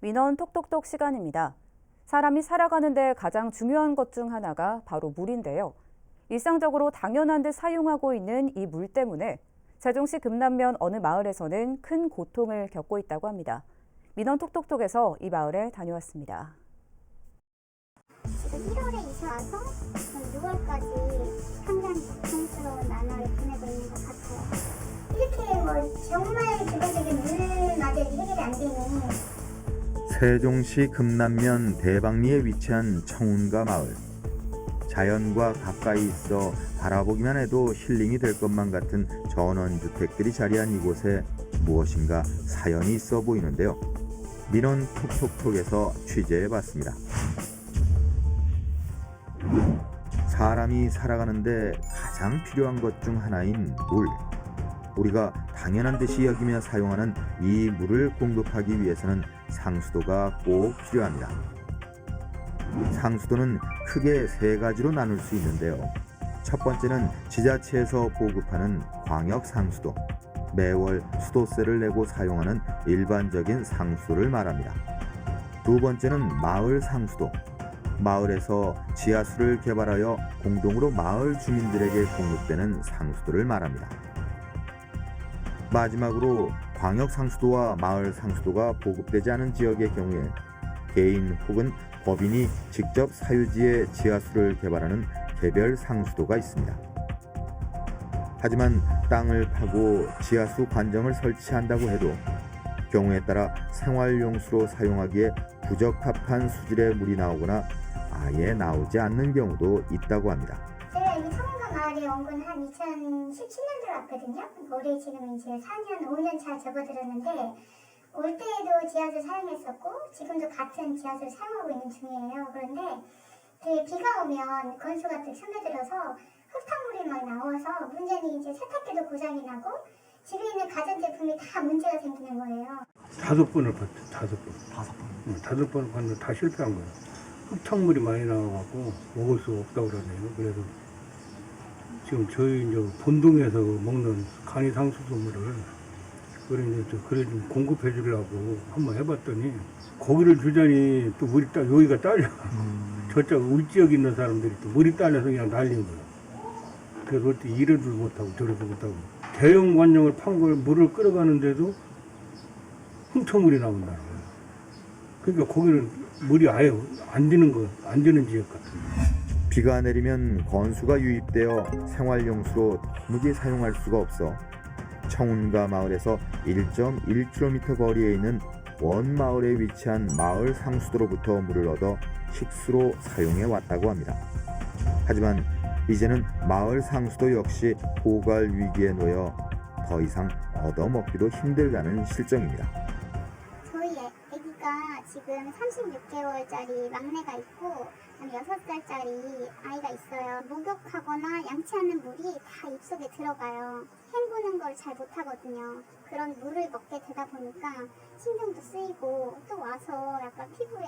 민원 톡톡톡 시간입니다. 사람이 살아가는데 가장 중요한 것 중 하나가 바로 물인데요. 일상적으로 당연한 듯 사용하고 있는 이 물 때문에 세종시 금남면 어느 마을에서는 큰 고통을 겪고 있다고 합니다. 민원 톡톡톡에서 이 마을에 다녀왔습니다. 지금 1월에 이사 와서 6월까지 세종시 금남면 대방리에 위치한 청운가 마을. 자연과 가까이 있어 바라보기만 해도 힐링이 될 것만 같은 전원주택들이 자리한 이곳에 무엇인가 사연이 있어 보이는데요. 민원 톡톡톡에서 취재해 봤습니다. 사람이 살아가는데 가장 필요한 것 중 하나인 물. 우리가 당연한 듯이 여기며 사용하는 이 물을 공급하기 위해서는 상수도가 꼭 필요합니다. 상수도는 크게 세 가지로 나눌 수 있는데요. 첫 번째는 지자체에서 보급하는 광역 상수도. 매월 수도세를 내고 사용하는 일반적인 상수도를 말합니다. 두 번째는 마을 상수도. 마을에서 지하수를 개발하여 공동으로 마을 주민들에게 공급되는 상수도를 말합니다. 마지막으로 광역 상수도와 마을 상수도가 보급되지 않은 지역의 경우에 개인 혹은 법인이 직접 사유지에 지하수를 개발하는 개별 상수도가 있습니다. 하지만 땅을 파고 지하수 관정을 설치한다고 해도 경우에 따라 생활용수로 사용하기에 부적합한 수질의 물이 나오거나 아예 나오지 않는 경우도 있다고 합니다. 제가 여기 청운가 마을에 온 건 한 2017년도로 왔거든요. 올해 지금 이제 4년, 5년 차 접어들었는데 올 때에도 지하수 사용했었고 지금도 같은 지하수를 사용하고 있는 중이에요. 그런데 그 비가 오면 건수가 또 스며들어서 흙탕물이 막 나와서 문제는 이제 세탁기도 고장이 나고 집에 있는 가전제품이 다 문제가 생기는 거예요. 다섯 번을 봤죠. 다섯 번. 다섯 번. 응, 다섯 번을 봤는데 다 실패한 거예요. 흙탕물이 많이 나와갖고 먹을 수 없다고 그러네요. 그래서 지금 저희 이제 본동에서 먹는 간이 상수소물을 그래 이제 저 그래 좀 공급해 주려고 한번 해봤더니 거기를 주자니 또 물이 따 여기가 딸려. 저쪽 우리 지역에 있는 사람들이 또 물이 딸려서 그냥 날린 거예요. 그래서 그때 이래도 못하고 저래도 못하고 대형 관정을 판 걸 물을 끌어가는데도 훔쳐물이 나온다는 거예요. 그러니까 거기는 물이 아예 안 드는 거, 안 드는 지역 같은 비가 내리면 건수가 유입되어 생활용수로 도무지 사용할 수가 없어 청운가 마을에서 1.1km 거리에 있는 원 마을에 위치한 마을 상수도로부터 물을 얻어 식수로 사용해 왔다고 합니다. 하지만 이제는 마을 상수도 역시 고갈 위기에 놓여 더 이상 얻어먹기도 힘들다는 실정입니다. 지금 36개월짜리 막내가 있고 한 6살짜리 아이가 있어요. 목욕하거나 양치하는 물이 다 입속에 들어가요. 헹구는 걸 잘 못하거든요. 그런 물을 먹게 되다 보니까 신경도 쓰이고 또 와서 약간 피부에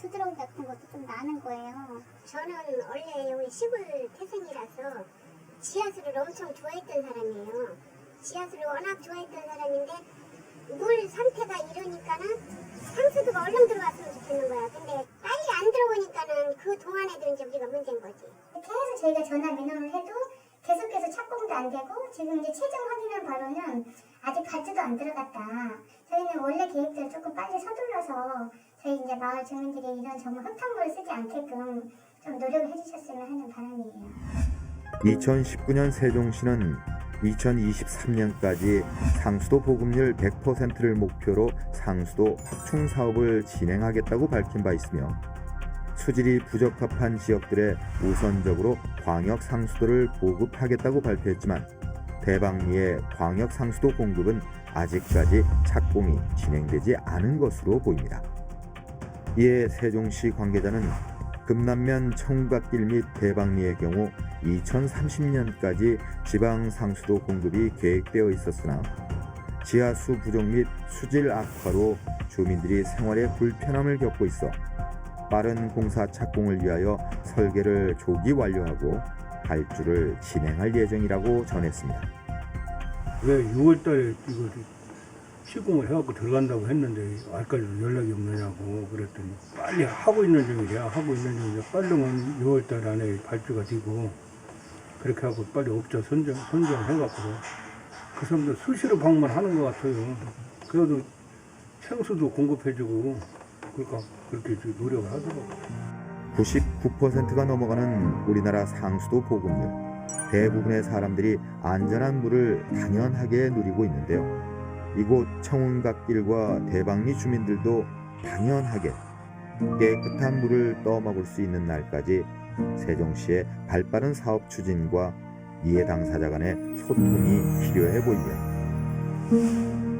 두드러기 같은 것도 좀 나는 거예요. 저는 원래 여기 시골 태생이라서 지하수를 엄청 좋아했던 사람이에요. 지하수를 워낙 좋아했던 사람인데 물 상태가 이러니까는 상수도가 얼른 들어왔으면 좋겠는 거야. 근데 빨리 안 들어오니까는 그 동안에도 이제 우리가 문제인 거지. 계속 저희가 전화 민원을 해도 계속해서 착공도 안 되고 지금 이제 최종 확인한 바로는 아직 발주도 안 들어갔다. 저희는 원래 계획대로 조금 빨리 서둘러서 저희 이제 마을 주민들이 이런 정말 흙탕물을 쓰지 않게끔 좀 노력을 해주셨으면 하는 바람이에요. 2019년 세종시는 2023년까지 상수도 보급률 100%를 목표로 상수도 확충 사업을 진행하겠다고 밝힌 바 있으며 수질이 부적합한 지역들에 우선적으로 광역 상수도를 보급하겠다고 발표했지만 대방리의 광역 상수도 공급은 아직까지 착공이 진행되지 않은 것으로 보입니다. 이에 세종시 관계자는 금남면 청각길 및 대방리의 경우 2030년까지 지방 상수도 공급이 계획되어 있었으나 지하수 부족 및 수질 악화로 주민들이 생활에 불편함을 겪고 있어 빠른 공사 착공을 위하여 설계를 조기 완료하고 발주를 진행할 예정이라고 전했습니다. 왜 6월달에 이거 시공을 해갖고 들어간다고 했는데 아직까지도 연락이 없느냐고 그랬더니 빨리 하고 있는 중이래요. 하고 있는 중이래. 빨리면 6월달 안에 발주가 되고 그렇게 하고 빨리 업자 선정 선정해갖고 그 사람들 수시로 방문하는 것 같아요. 그래도 생수도 공급해주고 그러니까 그렇게 노력을 하더라고요. 99%가 넘어가는 우리나라 상수도 보급률. 대부분의 사람들이 안전한 물을 당연하게 누리고 있는데요. 이곳 청운갓길과 대방리 주민들도 당연하게 깨끗한 물을 떠먹을 수 있는 날까지 세종시의 발빠른 사업 추진과 이해 당사자 간의 소통이 필요해 보입니다.